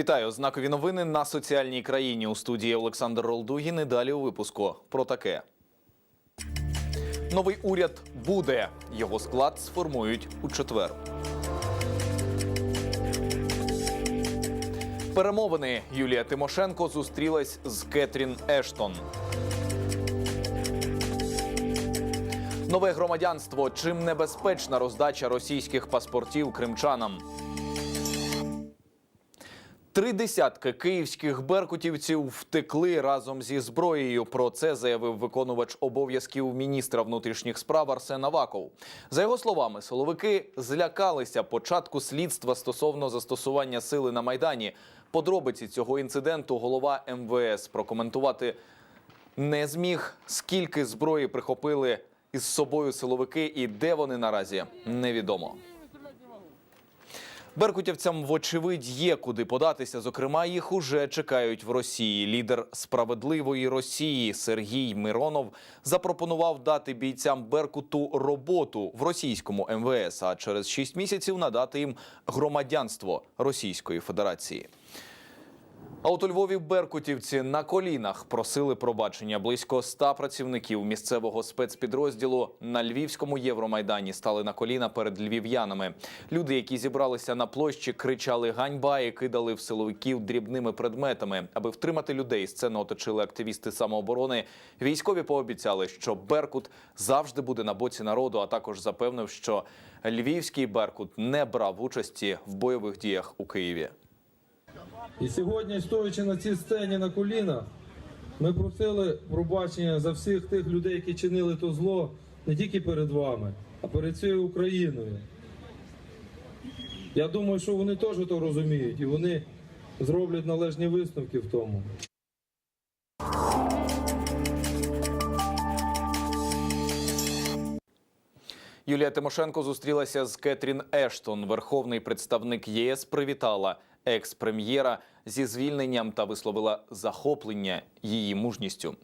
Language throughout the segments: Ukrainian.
Вітаю, знакові новини на соціальній країні у студії Олександр Ролдугін. І далі у випуску про таке. Новий уряд буде. Його склад сформують у четвер. Перемовини Юлія Тимошенко зустрілась з Кетрін Ештон. Нове громадянство. Чим небезпечна роздача російських паспортів кримчанам? Три десятки київських беркутівців втекли разом зі зброєю. Про це заявив виконувач обов'язків міністра внутрішніх справ Арсен Аваков. За його словами, силовики злякалися початку слідства стосовно застосування сили на майдані. Подробиці цього інциденту голова МВС прокоментувати не зміг. Скільки зброї прихопили із собою силовики і де вони наразі невідомо. Беркутівцям, вочевидь, є куди податися. Зокрема, їх уже чекають в Росії. Лідер справедливої Росії Сергій Миронов запропонував дати бійцям Беркуту роботу в російському МВС, а через 6 місяців надати їм громадянство Російської Федерації. А от у Львові беркутівці на колінах просили пробачення. Близько ста працівників місцевого спецпідрозділу на львівському Євромайдані стали на коліна перед львів'янами. Люди, які зібралися на площі, кричали ганьба і кидали в силовиків дрібними предметами. Аби втримати людей, сцену оточили активісти самооборони. Військові пообіцяли, що Беркут завжди буде на боці народу. А також запевнив, що львівський Беркут не брав участі в бойових діях у Києві. І сьогодні, стоячи на цій сцені на колінах, ми просили пробачення за всіх тих людей, які чинили то зло не тільки перед вами, а перед цією Україною. Я думаю, що вони теж то розуміють і вони зроблять належні висновки в тому. Юлія Тимошенко зустрілася з Кетрін Ештон. Верховний представник ЄС привітала екс-прем'єра зі звільненням та висловила захоплення її мужністю.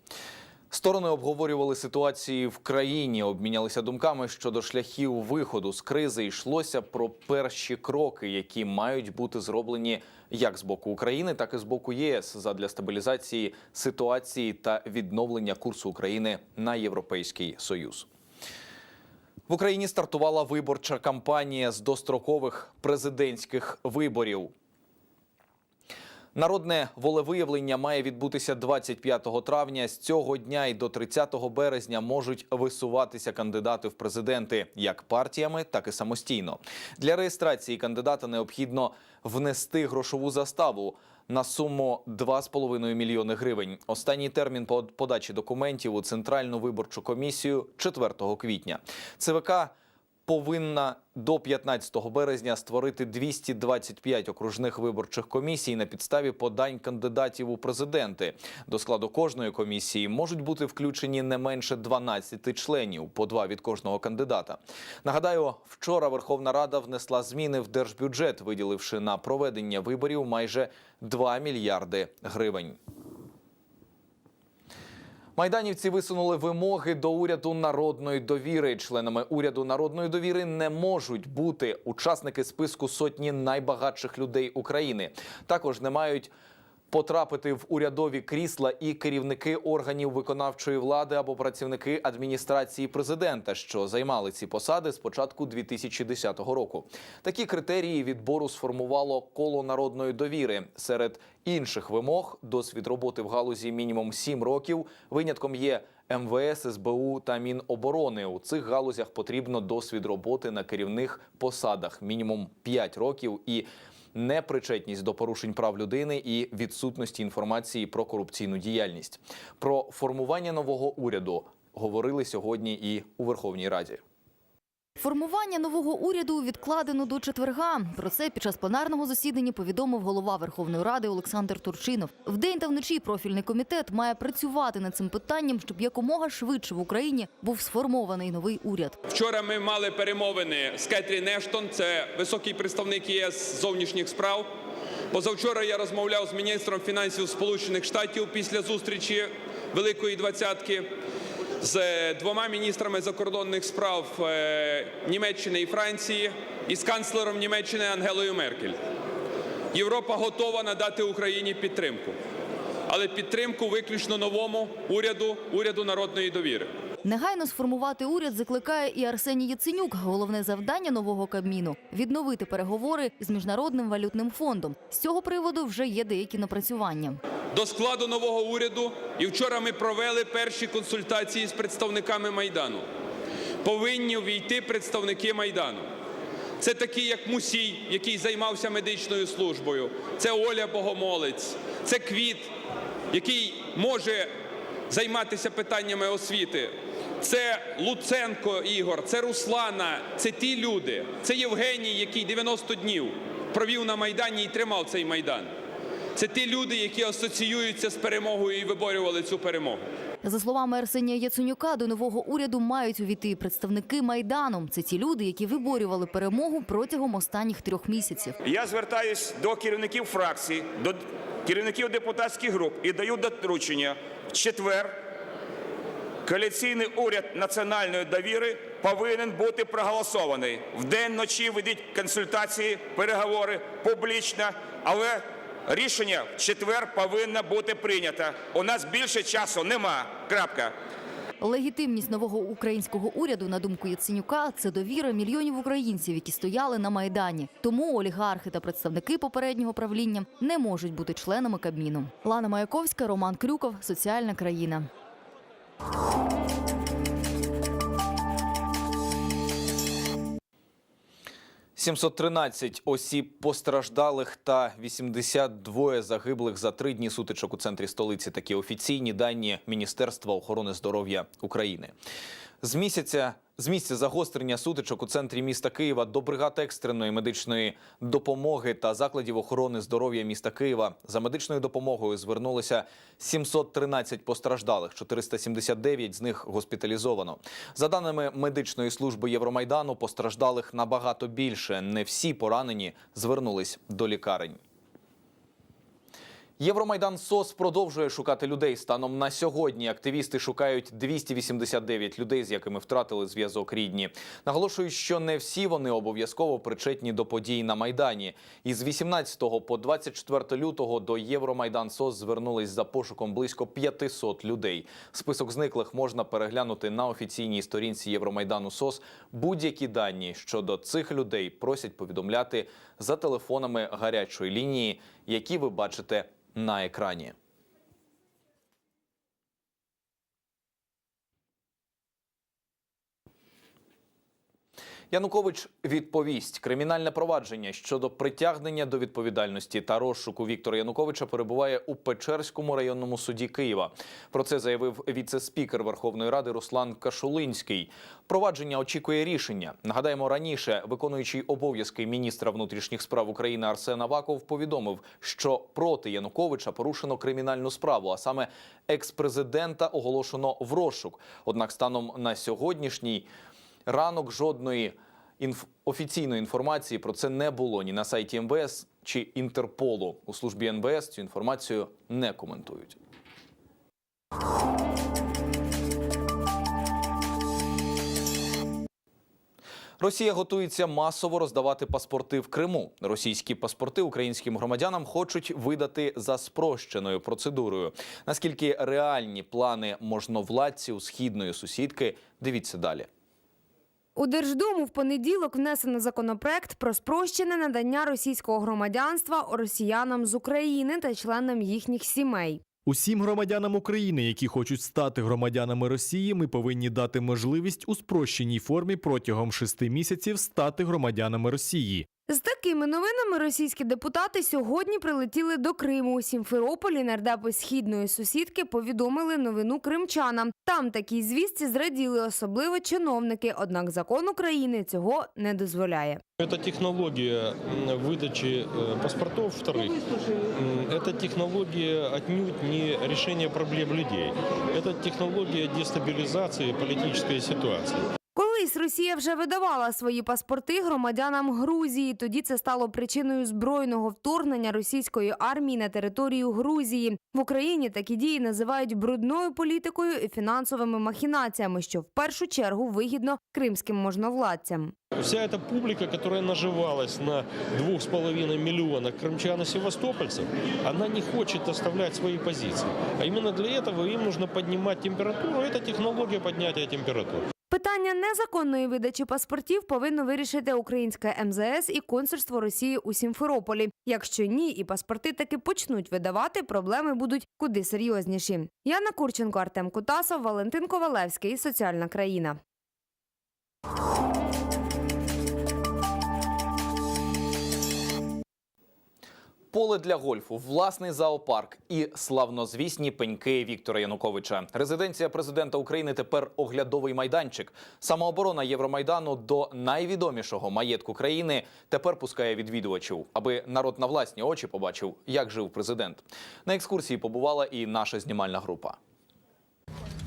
Сторони обговорювали ситуації в країні, обмінялися думками щодо шляхів виходу з кризи. Йшлося про перші кроки, які мають бути зроблені як з боку України, так і з боку ЄС задля стабілізації ситуації та відновлення курсу України на Європейський Союз. В Україні стартувала виборча кампанія з дострокових президентських виборів. Народне волевиявлення має відбутися 25 травня. З цього дня і до 30 березня можуть висуватися кандидати в президенти як партіями, так і самостійно. Для реєстрації кандидата необхідно внести грошову заставу на суму 2,5 мільйони гривень. Останній термін по- подачі документів у Центральну виборчу комісію 4 квітня. ЦВК повинна до 15 березня створити 225 окружних виборчих комісій на підставі подань кандидатів у президенти. До складу кожної комісії можуть бути включені не менше 12 членів, по два від кожного кандидата. Нагадаю, вчора Верховна Рада внесла зміни в держбюджет, виділивши на проведення виборів майже 2 мільярди гривень. Майданівці висунули вимоги до уряду народної довіри. Членами уряду народної довіри не можуть бути учасники списку сотні найбагатших людей України. Також не мають потрапити в урядові крісла і керівники органів виконавчої влади або працівники адміністрації президента, що займали ці посади з початку 2010 року. Такі критерії відбору сформувало коло народної довіри. Серед інших вимог досвід роботи в галузі мінімум 7 років. Винятком є МВС, СБУ та Міноборони. У цих галузях потрібно досвід роботи на керівних посадах мінімум 5 років і непричетність до порушень прав людини і відсутності інформації про корупційну діяльність. Про формування нового уряду говорили сьогодні і у Верховній Раді. Формування нового уряду відкладено до четверга. Про це під час пленарного засідання повідомив голова Верховної Ради Олександр Турчинов. Вдень та вночі профільний комітет має працювати над цим питанням, щоб якомога швидше в Україні був сформований новий уряд. Вчора ми мали перемовини з Кетрін Ештон, це високий представник ЄС зовнішніх справ. Позавчора я розмовляв з міністром фінансів Сполучених Штатів після зустрічі Великої Двадцятки, з двома міністрами закордонних справ е, Німеччини і Франції, і з канцлером Німеччини Ангелою Меркель. Європа готова надати Україні підтримку, але підтримку виключно новому уряду, уряду народної довіри. Негайно сформувати уряд закликає і Арсеній Яценюк. Головне завдання нового Кабміну – відновити переговори з Міжнародним валютним фондом. З цього приводу вже є деякі напрацювання. До складу нового уряду і вчора ми провели перші консультації з представниками Майдану. Повинні увійти представники Майдану. Це такі, як Мусій, який займався медичною службою, це Оля Богомолець, це Квіт, який може займатися питаннями освіти. Це Луценко Ігор, це Руслана, це ті люди, це Євгеній, який 90 днів провів на Майдані і тримав цей Майдан. Це ті люди, які асоціюються з перемогою і виборювали цю перемогу. За словами Арсенія Яценюка, до нового уряду мають увійти представники Майдану. Це ті люди, які виборювали перемогу протягом останніх трьох місяців. Я звертаюсь до керівників фракцій, до керівників депутатських груп і даю доручення в четвер. Коаліційний уряд національної довіри повинен бути проголосований. Вдень вночі ведіть консультації, переговори публічно, але рішення в четвер повинно бути прийнято. У нас більше часу нема. Крапка. Легітимність нового українського уряду, на думку Яценюка, це довіра мільйонів українців, які стояли на майдані. Тому олігархи та представники попереднього правління не можуть бути членами Кабміну. Лана Маяковська, Роман Крюков, Соціальна країна. – 713 осіб постраждалих та 82 загиблих за три дні сутичок у центрі столиці. Такі офіційні дані Міністерства охорони здоров'я України. З місяця з місця загострення сутичок у центрі міста Києва до бригад екстреної медичної допомоги та закладів охорони здоров'я міста Києва за медичною допомогою звернулося 713 постраждалих, 479 з них госпіталізовано. За даними медичної служби Євромайдану, постраждалих набагато більше. Не всі поранені звернулись до лікарень. Євромайдан СОС продовжує шукати людей. Станом на сьогодні активісти шукають 289 людей, з якими втратили зв'язок рідні. Наголошують, що не всі вони обов'язково причетні до подій на майдані. Із 18 по 24 лютого до Євромайдан СОС звернулись за пошуком близько 500 людей. Список зниклих можна переглянути на офіційній сторінці Євромайдану СОС. Будь-які дані щодо цих людей просять повідомляти за телефонами гарячої лінії, які ви бачите на екрані. Янукович відповість кримінальне провадження щодо притягнення до відповідальності та розшуку Віктора Януковича перебуває у Печерському районному суді Києва. Про це заявив віце-спікер Верховної Ради Руслан Кашулинський. Провадження очікує рішення. Нагадаємо, раніше виконуючий обов'язки міністра внутрішніх справ України Арсен Аваков повідомив, що проти Януковича порушено кримінальну справу, а саме екс-президента оголошено в розшук. Однак, станом на сьогоднішній ранок жодної інф... офіційної інформації про це не було ні на сайті МВС чи Інтерполу. У службі НБС цю інформацію не коментують. Росія готується масово роздавати паспорти в Криму. Російські паспорти українським громадянам хочуть видати за спрощеною процедурою. Наскільки реальні плани можновладців східної сусідки? Дивіться далі. У Держдуму в понеділок внесено законопроект про спрощене надання російського громадянства росіянам з України та членам їхніх сімей. Усім громадянам України, які хочуть стати громадянами Росії, ми повинні дати можливість у спрощеній формі протягом шести місяців стати громадянами Росії. З такими новинами російські депутати сьогодні прилетіли до Криму. У Сімферополі нардепи східної сусідки повідомили новину кримчанам. Там такій звістці зраділи особливо чиновники. Однак закон України цього не дозволяє. Это технология м, выдачи э, паспортов вторых. М, Это технология отнюдь не решения проблем людей. Это технология дестабилизации политической ситуации. Коли Колись Росія вже видавала свої паспорти громадянам Грузії. Тоді це стало причиною збройного вторгнення російської армії на територію Грузії. В Україні такі дії називають брудною політикою і фінансовими махінаціями, що в першу чергу вигідно кримським можновладцям. Вся эта публика, которая наживалась на 2,5 миллиона крымчан и севастопольцев, она не хочет оставлять свои позиции. А именно для этого им нужно поднимать температуру. Это технология поднятия температуры. Питання незаконної видачі паспортів повинно вирішити українське МЗС і консульство Росії у Сімферополі. Якщо ні, і паспорти таки почнуть видавати, проблеми будуть куди серйозніші. Яна Курченко, Артем Кутасов, Валентин Ковалевський. Соціальна країна. Поле для гольфу, власний зоопарк і славнозвісні пеньки Віктора Януковича. Резиденція президента України тепер оглядовий майданчик. Самооборона Євромайдану до найвідомішого маєтку країни тепер пускає відвідувачів, аби народ на власні очі побачив, як жив президент. На екскурсії побувала і наша знімальна група.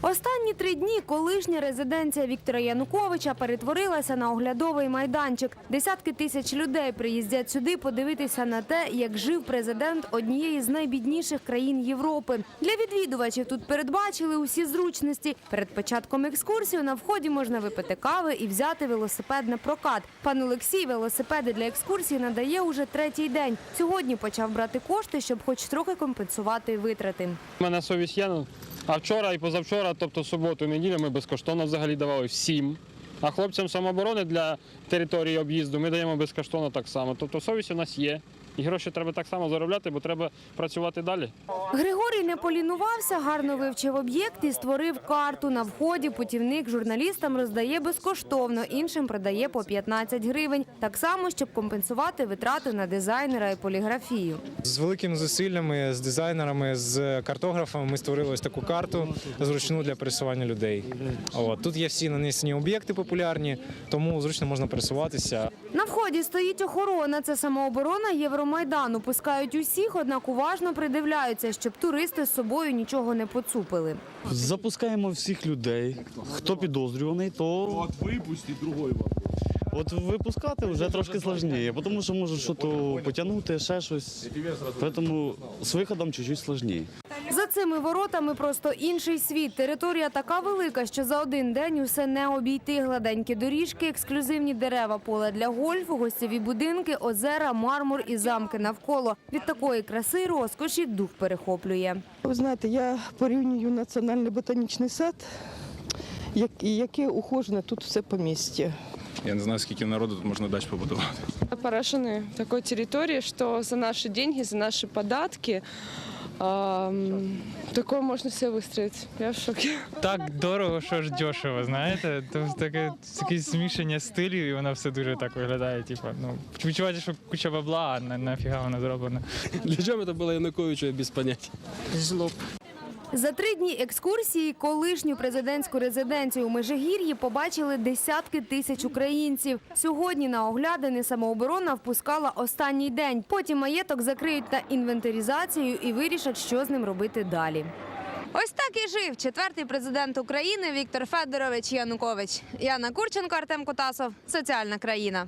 Останні три дні колишня резиденція Віктора Януковича перетворилася на оглядовий майданчик. Десятки тисяч людей приїздять сюди подивитися на те, як жив президент однієї з найбідніших країн Європи. Для відвідувачів тут передбачили усі зручності. Перед початком екскурсії на вході можна випити кави і взяти велосипед на прокат. Пан Олексій велосипеди для екскурсії надає уже третій день. Сьогодні почав брати кошти, щоб хоч трохи компенсувати витрати. У мене совість є. А вчора і позавчора, тобто суботу і неділю, ми безкоштовно взагалі давали всім. А хлопцям самооборони для території об'їзду ми даємо безкоштовно так само. Тобто совість у нас є. І гроші треба так само заробляти, бо треба працювати далі. Григорій не полінувався, гарно вивчив об'єкт і створив карту. На вході путівник журналістам роздає безкоштовно, іншим продає по 15 гривень. Так само, щоб компенсувати витрати на дизайнера і поліграфію. З великими зусиллями, з дизайнерами, з картографами ми створили ось таку карту зручну для пересування людей. От. Тут є всі нанесені об'єкти популярні, тому зручно можна пересуватися. На вході стоїть охорона. Це самооборона Євромайдану. Пускають усіх, однак уважно придивляються, щоб туристи з собою нічого не поцупили. Запускаємо всіх людей. Хто підозрюваний, то от випустіть другий От випускати вже трошки складніше, тому що можуть щось потягнути, ще щось. Тому з виходом чуть-чуть складніше. За цими воротами просто інший світ. Територія така велика, що за один день усе не обійти. Гладенькі доріжки, ексклюзивні дерева, поле для гольфу, гостєві будинки, озера, мармур і замки навколо. Від такої краси розкоші дух перехоплює. Ви знаєте, я порівнюю національний ботанічний сад, як, і яке ухожене тут все помістя. Я не знаю, скільки народу тут можна дач побудувати. Поражены такой территорией, что за наши деньги, за наши податки ам, такое можно себе выстроить. Я в шоке. Так дорого, що ж дешево, знаєте? Тобто таке таке змішання стилів, і воно все дуже так виглядає. Типу, ну відчуваєте, що куча бабла, а на, нафіга вона зроблена. Для чого це було Януковичу без поняття? Жлоб. За три дні екскурсії колишню президентську резиденцію у Межигір'ї побачили десятки тисяч українців. Сьогодні на оглядини самооборона впускала останній день. Потім маєток закриють на інвентаризацію і вирішать, що з ним робити далі. Ось так і жив четвертий президент України Віктор Федорович Янукович. Яна Курченко, Артем Котасов. Соціальна країна.